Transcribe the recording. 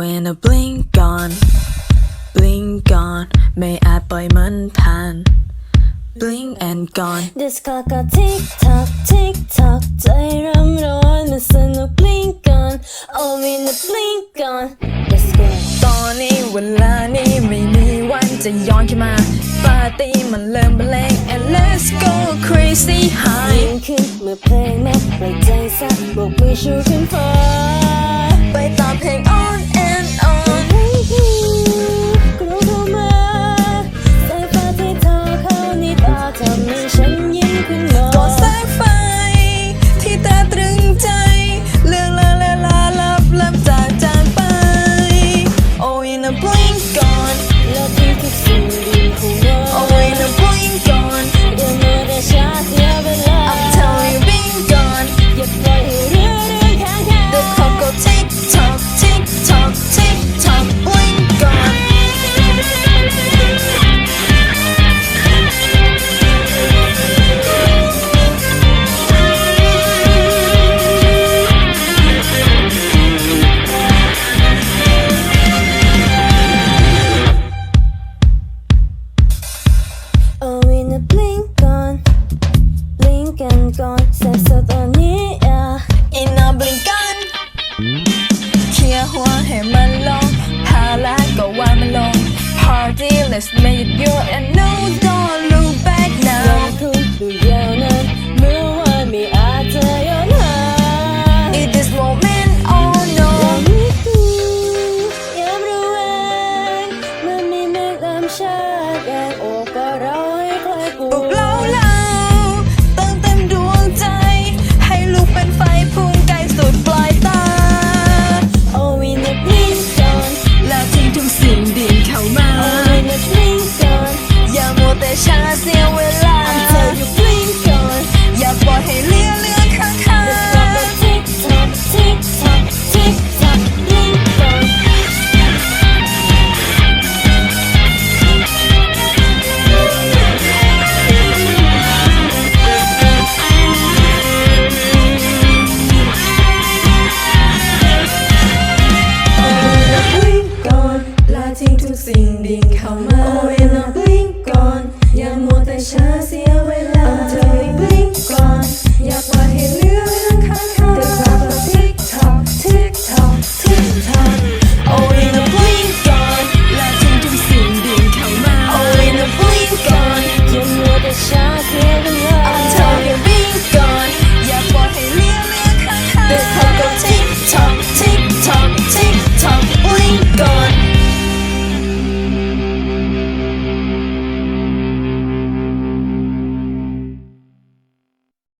in a blink gone blink gone ไม่อาจปล่อยมันผ่าน blink and gone This clock ก็ tick tock tick tock ใจรำร้อนมันสนุก blink on oh in the blink on let's go ตอนนี้เวลานี้ไม่มีวันจะย้อนขึ้นมาปาร์ตี้มันเริ่มบรรเลง and let's go crazy high ยิ่งขึ้นเมื่อเพลงแม้ปล่อยใจสักบกมือชูขึ้นฟ้า gone. แ blink and gone แสบสดตอนนี้อ่ะ In a blink gone เคลียร์หัวให้มันลงพาละก็ว่ามันลง Party let's make it your and know just living